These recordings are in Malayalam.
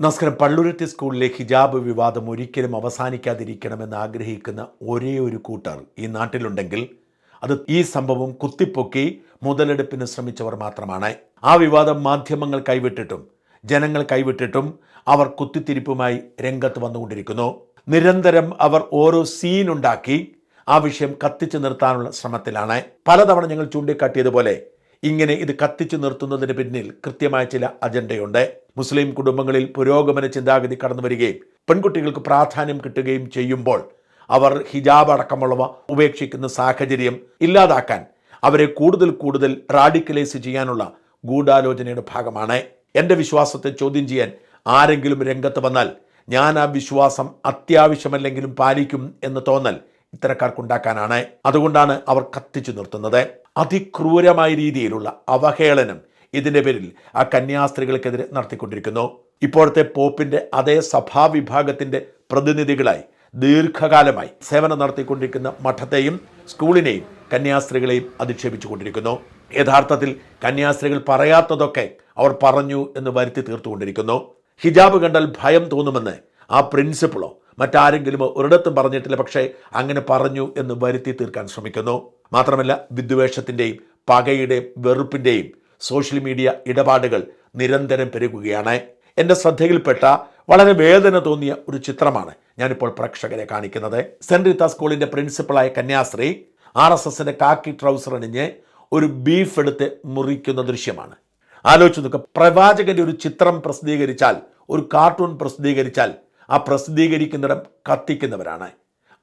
നമസ്കാരം പള്ളുരുത്തി സ്കൂളിലെ ഹിജാബ് വിവാദം ഒരിക്കലും അവസാനിക്കാതിരിക്കണമെന്ന് ആഗ്രഹിക്കുന്ന ഒരേ ഒരു കൂട്ടർ ഈ നാട്ടിലുണ്ടെങ്കിൽ അത് ഈ സംഭവം കുത്തിപ്പൊക്കി മുതലെടുപ്പിന് ശ്രമിച്ചവർ മാത്രമാണ്. ആ വിവാദം മാധ്യമങ്ങൾ കൈവിട്ടിട്ടും ജനങ്ങൾ കൈവിട്ടിട്ടും അവർ കുത്തിത്തിരിപ്പുമായി രംഗത്ത് വന്നുകൊണ്ടിരിക്കുന്നു. നിരന്തരം അവർ ഓരോ സീൻ ഉണ്ടാക്കി ആ വിഷയം കത്തിച്ചു നിർത്താനുള്ള ശ്രമത്തിലാണ്. പലതവണ ഞങ്ങൾ ചൂണ്ടിക്കാട്ടിയതുപോലെ ഇങ്ങനെ ഇത് കത്തിച്ചു നിർത്തുന്നതിന് പിന്നിൽ കൃത്യമായ ചില അജണ്ടയുണ്ട്. മുസ്ലിം കുടുംബങ്ങളിൽ പുരോഗമന ചിന്താഗതി കടന്നു വരികയും പെൺകുട്ടികൾക്ക് പ്രാധാന്യം കിട്ടുകയും ചെയ്യുമ്പോൾ അവർ ഹിജാബ് അടക്കമുള്ളവ ഉപേക്ഷിക്കുന്ന സാഹചര്യം ഇല്ലാതാക്കാൻ അവരെ കൂടുതൽ കൂടുതൽ റാഡിക്കലൈസ് ചെയ്യാനുള്ള ഗൂഢാലോചനയുടെ ഭാഗമാണ്. എന്റെ വിശ്വാസത്തെ ചോദ്യം ചെയ്യാൻ ആരെങ്കിലും രംഗത്ത് വന്നാൽ ഞാൻ ആ വിശ്വാസം അത്യാവശ്യമല്ലെങ്കിലും പാലിക്കും എന്ന് തോന്നൽ ഇത്തരക്കാർക്കുണ്ടാക്കാനാണ്. അതുകൊണ്ടാണ് അവർ കത്തിച്ചു നിർത്തുന്നത്. അതിക്രൂരമായ രീതിയിലുള്ള അവഹേളനം ഇതിന്റെ പേരിൽ ആ കന്യാസ്ത്രീകൾക്കെതിരെ നടത്തിക്കൊണ്ടിരിക്കുന്നു. ഇപ്പോഴത്തെ പോപ്പിന്റെ അതേ സഭാവിഭാഗത്തിന്റെ പ്രതിനിധികളായി ദീർഘകാലമായി സേവനം നടത്തിക്കൊണ്ടിരിക്കുന്ന മഠത്തെയും സ്കൂളിനെയും കന്യാസ്ത്രീകളെയും അധിക്ഷേപിച്ചുകൊണ്ടിരിക്കുന്നു. യഥാർത്ഥത്തിൽ കന്യാസ്ത്രീകൾ പറയാത്തതൊക്കെ അവർ പറഞ്ഞു എന്ന് വരുത്തി തീർത്തുകൊണ്ടിരിക്കുന്നു. ഹിജാബ് കണ്ടാൽ ഭയം തോന്നുമെന്ന് ആ പ്രിൻസിപ്പിളോ മറ്റാരെങ്കിലും ഒരിടത്തും പറഞ്ഞിട്ടില്ല പക്ഷേ അങ്ങനെ പറഞ്ഞു എന്ന് വരുത്തി തീർക്കാൻ ശ്രമിക്കുന്നു. മാത്രമല്ല വിദ്വേഷത്തിന്റെയും പകയുടെയും വെറുപ്പിന്റെയും സോഷ്യൽ മീഡിയ ഇടപാടുകൾ നിരന്തരം പെരുകുകയാണ്. എന്റെ ശ്രദ്ധയിൽപ്പെട്ട വളരെ വേദന തോന്നിയ ഒരു ചിത്രമാണ് ഞാനിപ്പോൾ പ്രേക്ഷകരെ കാണിക്കുന്നത്. സെന്റ് റീത്ത സ്കൂളിന്റെ പ്രിൻസിപ്പളായ കന്യാസ്ത്രീ ആർ എസ് എസിന്റെ കാക്കി ട്രൗസർ അണിഞ്ഞ് ഒരു ബീഫ് എടുത്ത് മുറിക്കുന്ന ദൃശ്യമാണ്. ആലോചിച്ച് നോക്കുക പ്രവാചകന്റെ ഒരു ചിത്രം പ്രസിദ്ധീകരിച്ചാൽ ഒരു കാർട്ടൂൺ പ്രസിദ്ധീകരിച്ചാൽ ആ പ്രസിദ്ധീകരിക്കുന്നിടം കത്തിക്കുന്നവരാണ്.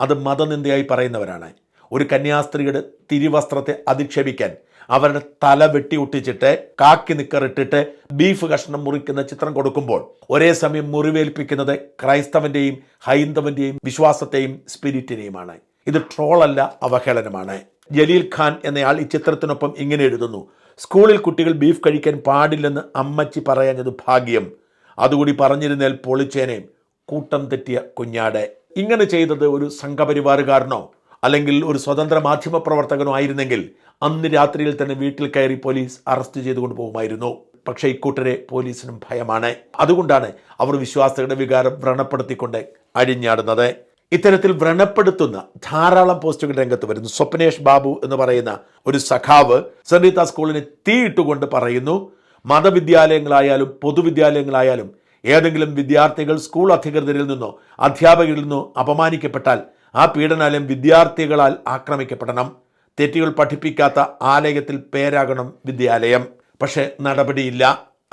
അത് മതനിന്ദയായി പറയുന്നവരാണ്. ഒരു കന്യാസ്ത്രീയുടെ തിരുവസ്ത്രത്തെ അധിക്ഷേപിക്കാൻ അവരുടെ തല വെട്ടി ഒട്ടിച്ചിട്ട് കാക്കി നിക്കറിട്ടിട്ട് ബീഫ് കഷ്ണം മുറിക്കുന്ന ചിത്രം കൊടുക്കുമ്പോൾ ഒരേ സമയം മുറിവേൽപ്പിക്കുന്നത് ക്രൈസ്തവന്റെയും ഹൈന്ദവന്റെയും വിശ്വാസത്തെയും സ്പിരിറ്റിനെയുമാണ്. ഇത് ട്രോളല്ല അവഹേളനമാണ്. ജലീൽ ഖാൻ എന്നയാൾ ഈ ചിത്രത്തിനൊപ്പം ഇങ്ങനെ എഴുതുന്നു. സ്കൂളിൽ കുട്ടികൾ ബീഫ് കഴിക്കാൻ പാടില്ലെന്ന് അമ്മച്ചി പറയാഞ്ഞത് ഭാഗ്യം. അതുകൂടി പറഞ്ഞിരുന്നേൽ പൊളിച്ചേനെ. കൂട്ടം തെറ്റിയ കുഞ്ഞാടെ. ഇങ്ങനെ ചെയ്തത് ഒരു സംഘപരിവാറുകാരനോ അല്ലെങ്കിൽ ഒരു സ്വതന്ത്ര മാധ്യമ പ്രവർത്തകനോ ആയിരുന്നെങ്കിൽ അന്ന് രാത്രിയിൽ തന്നെ വീട്ടിൽ കയറി പോലീസ് അറസ്റ്റ് ചെയ്തുകൊണ്ട് പോകുമായിരുന്നു. പക്ഷേ ഇക്കൂട്ടരെ പോലീസിനും ഭയമാണ്. അതുകൊണ്ടാണ് അവർ വിശ്വാസികളുടെ വികാരം വ്രണപ്പെടുത്തിക്കൊണ്ട് അഴിഞ്ഞാടുന്നത്. ഇത്തരത്തിൽ വ്രണപ്പെടുത്തുന്ന ധാരാളം പോസ്റ്റുകൾ രംഗത്ത് വരുന്നു. സ്വപ്നേഷ് ബാബു എന്ന് പറയുന്ന ഒരു സഖാവ് സെൻറീത്ത സ്കൂളിന് തീയിട്ടുകൊണ്ട് പറയുന്നു മതവിദ്യാലയങ്ങളായാലും പൊതുവിദ്യാലയങ്ങളായാലും ഏതെങ്കിലും വിദ്യാർത്ഥികൾ സ്കൂൾ അധികൃതരിൽ നിന്നോ അധ്യാപകരിൽ നിന്നോ അപമാനിക്കപ്പെട്ടാൽ ആ പീഡനാലയം വിദ്യാർത്ഥികളാൽ ആക്രമിക്കപ്പെടണം. തെറ്റുകൾ പഠിപ്പിക്കാത്ത ആലയത്തിൽ പേരാകണം വിദ്യാലയം. പക്ഷേ നടപടിയില്ല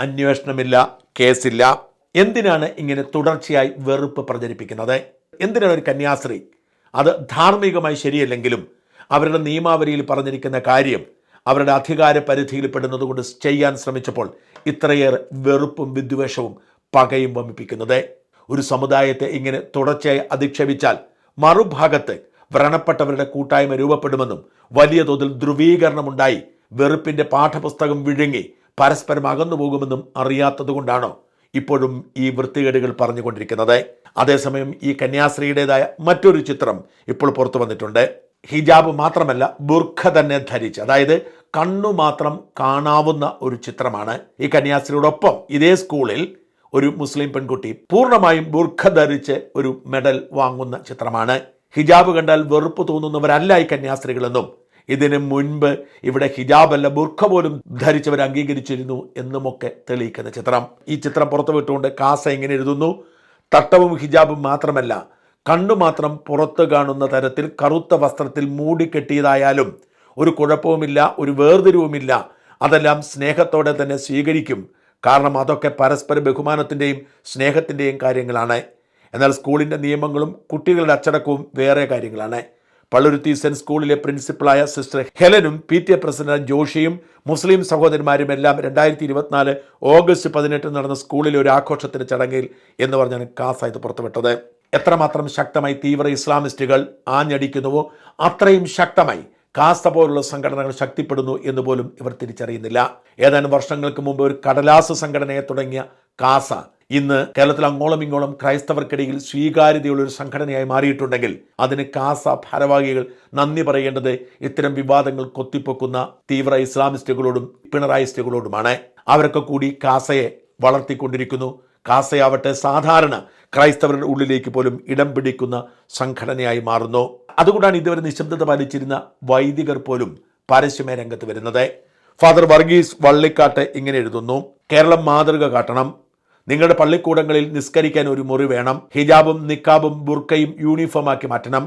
അന്വേഷണമില്ല കേസില്ല. എന്തിനാണ് ഇങ്ങനെ തുടർച്ചയായി വെറുപ്പ് പ്രചരിപ്പിക്കുന്നത്? എന്തിനാണ് ഒരു കന്യാസ്ത്രീ? അത് ധാർമ്മികമായി ശരിയല്ലെങ്കിലും അവരുടെ നിയമാവലിയിൽ പറഞ്ഞിരിക്കുന്ന കാര്യം അവരുടെ അധികാര പരിധിയിൽ പെടുന്നതുകൊണ്ട് ചെയ്യാൻ ശ്രമിച്ചപ്പോൾ ഇത്രയേറെ വെറുപ്പും വിദ്വേഷവും പകയും വമിപ്പിക്കുന്നത്. ഒരു സമുദായത്തെ ഇങ്ങനെ തുടർച്ചയായി അധിക്ഷേപിച്ചാൽ മറുഭാഗത്ത് വ്രണപ്പെട്ടവരുടെ കൂട്ടായ്മ രൂപപ്പെടുമെന്നും വലിയ തോതിൽ ധ്രുവീകരണമുണ്ടായി വെറുപ്പിന്റെ പാഠപുസ്തകം വിഴുങ്ങി പരസ്പരം അകന്നു പോകുമെന്നും അറിയാത്തതുകൊണ്ടാണോ ഇപ്പോഴും ഈ വൃത്തികേടുകൾ പറഞ്ഞുകൊണ്ടിരിക്കുന്നത്. അതേസമയം ഈ കന്യാസ്ത്രീയുടേതായ മറ്റൊരു ചിത്രം ഇപ്പോൾ പുറത്തു വന്നിട്ടുണ്ട്. ഹിജാബ് മാത്രമല്ല ബുർഖ തന്നെ ധരിച്ച് അതായത് കണ്ണു മാത്രം കാണാവുന്ന ഒരു ചിത്രമാണ്. ഈ കന്യാസ്ത്രീയോടൊപ്പം ഇതേ സ്കൂളിൽ ഒരു മുസ്ലിം പെൺകുട്ടി പൂർണമായും ബുർഖ ധരിച്ച് ഒരു മെഡൽ വാങ്ങുന്ന ചിത്രമാണ്. ഹിജാബ് കണ്ടാൽ വെറുപ്പ് തോന്നുന്നവരല്ല ഈ കന്യാസ്ത്രീകളെന്നും ഇതിനു മുൻപ് ഇവിടെ ഹിജാബല്ല ബുർഖ പോലും ധരിച്ചവർ അംഗീകരിച്ചിരുന്നു എന്നുമൊക്കെ തെളിയിക്കുന്ന ചിത്രം. ഈ ചിത്രം പുറത്തുവിട്ടുകൊണ്ട് കാസ ഇങ്ങനെ എഴുതുന്നു തട്ടവും ഹിജാബും മാത്രമല്ല കണ്ണു മാത്രം പുറത്തു കാണുന്ന തരത്തിൽ കറുത്ത വസ്ത്രത്തിൽ മൂടിക്കെട്ടിയതായാലും ഒരു കുഴപ്പവുമില്ല ഒരു വേർതിരിവുമില്ല അതെല്ലാം സ്നേഹത്തോടെ തന്നെ സ്വീകരിക്കും. കാരണം അതൊക്കെ പരസ്പര ബഹുമാനത്തിന്റെയും സ്നേഹത്തിന്റെയും കാര്യങ്ങളാണ്. എന്നാൽ സ്കൂളിന്റെ നിയമങ്ങളും കുട്ടികളുടെ അച്ചടക്കവും വേറെ കാര്യങ്ങളാണ്. പള്ളുരുത്തി സെന്റ് സ്കൂളിലെ പ്രിൻസിപ്പളായ സിസ്റ്റർ ഹെലനും പി ടി എ പ്രസിഡന്റ് ജോഷിയും മുസ്ലിം സഹോദരന്മാരും എല്ലാം രണ്ടായിരത്തി ഇരുപത്തിനാല് ഓഗസ്റ്റ് പതിനെട്ട് നടന്ന സ്കൂളിലെ ഒരു ആഘോഷത്തിന് ചടങ്ങിൽ എന്ന് പറഞ്ഞാണ് കാസ ഇത് പുറത്തുവിട്ടത്. എത്രമാത്രം ശക്തമായി തീവ്ര ഇസ്ലാമിസ്റ്റുകൾ ആഞ്ഞടിക്കുന്നുവോ അത്രയും ശക്തമായി കാസ്ത പോലുള്ള സംഘടനകൾ ശക്തിപ്പെടുന്നു എന്ന് പോലും ഇവർ തിരിച്ചറിയുന്നില്ല. ഏതാനും വർഷങ്ങൾക്ക് മുമ്പ് ഒരു കടലാസ് സംഘടനയെ തുടങ്ങിയ കാസ ഇന്ന് കേരളത്തിൽ അങ്ങോളം ഇങ്ങോളം ക്രൈസ്തവർക്കിടയിൽ സ്വീകാര്യതയുള്ള ഒരു സംഘടനയായി മാറിയിട്ടുണ്ടെങ്കിൽ അതിന് കാസ ഭാരവാഹികൾ നന്ദി പറയേണ്ടത് ഇത്തരം വിവാദങ്ങൾ കൊത്തിപ്പൊക്കുന്ന തീവ്ര ഇസ്ലാമിസ്റ്റുകളോടും പിണറായിസ്റ്റുകളോടുമാണ്. അവരൊക്കെ കൂടി കാസയെ വളർത്തിക്കൊണ്ടിരിക്കുന്നു. കാസയാവട്ടെ സാധാരണ ക്രൈസ്തവരുടെ ഉള്ളിലേക്ക് പോലും ഇടം പിടിക്കുന്ന സംഘടനയായി മാറുന്നു. അതുകൊണ്ടാണ് ഇതുവരെ നിശബ്ദത പാലിച്ചിരുന്ന വൈദികർ പോലും പരസ്യമേ രംഗത്ത് വരുന്നത്. ഫാദർ വർഗീസ് വള്ളിക്കാട്ട് ഇങ്ങനെ എഴുതുന്നു. കേരളം മാതൃക കാട്ടണം. നിങ്ങളുടെ പള്ളിക്കൂടങ്ങളിൽ നിസ്കരിക്കാൻ ഒരു മുറി വേണം. ഹിജാബും നിക്കാബും ബുർക്കയും യൂണിഫോമാക്കി മാറ്റണം.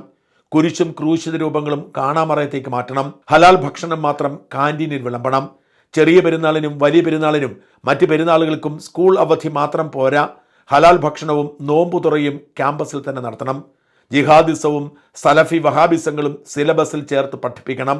കുരിശും ക്രൂശിത രൂപങ്ങളും കാണാമറയത്തേക്ക് മാറ്റണം. ഹലാൽ ഭക്ഷണം മാത്രം കാന്റീനിൽ വിളമ്പണം. ചെറിയ പെരുന്നാളിനും വലിയ പെരുന്നാളിനും മറ്റ് പെരുന്നാളുകൾക്കും സ്കൂൾ അവധി മാത്രം പോരാ. ഹലാൽ ഭക്ഷണവും നോമ്പു തുറയും ക്യാമ്പസിൽ തന്നെ നടത്തണം. ജിഹാദിസവും സലഫി വഹാബിസങ്ങളും സിലബസിൽ ചേർത്ത് പഠിപ്പിക്കണം.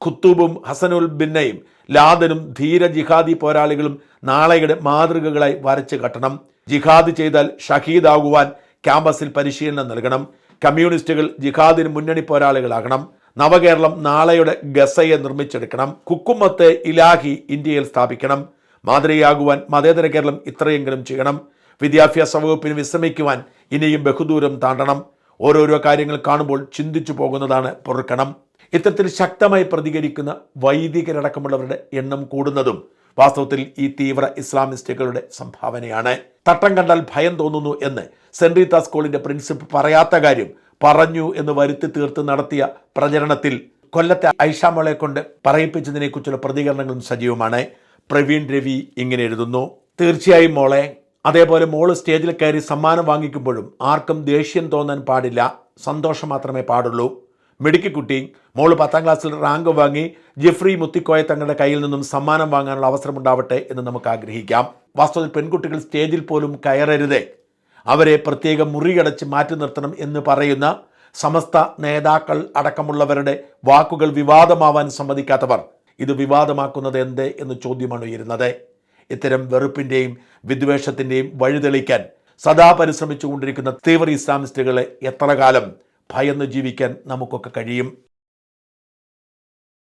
ഖുത്തൂബും ഹസനുൽ ബിന്നയും ലാദനും ധീര ജിഹാദി പോരാളികളും നാളെയുടെ മാതൃകകളായി വരച്ച് കട്ടണം. ജിഹാദ് ചെയ്താൽ ഷഹീദാകുവാൻ ക്യാമ്പസിൽ പരിശീലനം നൽകണം. കമ്മ്യൂണിസ്റ്റുകൾ ജിഹാദിന് മുന്നണി പോരാളികളാകണം. നവകേരളം നാളെയുടെ ഗസയെ നിർമ്മിച്ചെടുക്കണം. കുക്കുമത്തെ ഇലാഹി ഇന്ത്യയിൽ സ്ഥാപിക്കണം. മാതൃകയാകുവാൻ മതേതര കേരളം ഇത്രയെങ്കിലും ചെയ്യണം. വിദ്യാഭ്യാസ വകുപ്പിന് വിശ്രമിക്കുവാൻ ഇനിയും ബഹുദൂരം താണ്ടണം. ഓരോരോ കാര്യങ്ങൾ കാണുമ്പോൾ ചിന്തിച്ചു പോകുന്നതാണ് പൊറുക്കണം. ഇത്തരത്തിൽ ശക്തമായി പ്രതികരിക്കുന്ന വൈദികരടക്കമുള്ളവരുടെ എണ്ണം കൂടുന്നതും വാസ്തവത്തിൽ ഈ തീവ്ര ഇസ്ലാമിസ്റ്റുകളുടെ സംഭാവനയാണ്. തട്ടം കണ്ടാൽ ഭയം തോന്നുന്നു എന്ന് സെന്റ് റീത്ത സ്കൂളിന്റെ പ്രിൻസിപ്പ് പറയാത്ത കാര്യം പറഞ്ഞു എന്ന് വരുത്തി തീർത്ത് നടത്തിയ പ്രചരണത്തിൽ കൊല്ലത്തെ ഐഷാമോളെ കൊണ്ട് പറയിപ്പിച്ചതിനെക്കുറിച്ചുള്ള പ്രതികരണങ്ങളും സജീവമാണ്. പ്രവീൺ രവി ഇങ്ങനെ എഴുതുന്നു. തീർച്ചയായും മോളെ അതേപോലെ മോൾ സ്റ്റേജിൽ കയറി സമ്മാനം വാങ്ങിക്കുമ്പോഴും ആർക്കും ദേഷ്യം തോന്നാൻ പാടില്ല. സന്തോഷം മാത്രമേ പാടുള്ളൂ. മിടുക്കിക്കുട്ടി മോൾ പത്താം ക്ലാസ്സിൽ റാങ്ക് വാങ്ങി ജെഫ്രി മുത്തിക്കോയ തങ്ങളുടെ കയ്യിൽ നിന്നും സമ്മാനം വാങ്ങാനുള്ള അവസരമുണ്ടാവട്ടെ എന്ന് നമുക്ക് ആഗ്രഹിക്കാം. വാസ്തവത്തിൽ പെൺകുട്ടികൾ സ്റ്റേജിൽ പോലും കയറരുതേ. അവരെ പ്രത്യേകം മുറിയടച്ച് മാറ്റി നിർത്തണം എന്ന് പറയുന്ന സമസ്ത നേതാക്കൾ അടക്കമുള്ളവരുടെ വാക്കുകൾ വിവാദമാവാൻ സമ്മതിക്കാത്തവർ ഇത് വിവാദമാക്കുന്നത് എന്ത് എന്ന് ചോദ്യമാണ് ഉയരുന്നത്. ഇത്തരം വെറുപ്പിന്റെയും വിദ്വേഷത്തിന്റെയും വഴിതെളിക്കാൻ സദാ പരിശ്രമിച്ചുകൊണ്ടിരിക്കുന്ന തീവ്ര ഇസ്ലാമിസ്റ്റുകളെ എത്ര കാലം ഭയന്ന് ജീവിക്കാൻ നമുക്കൊക്കെ കഴിയും.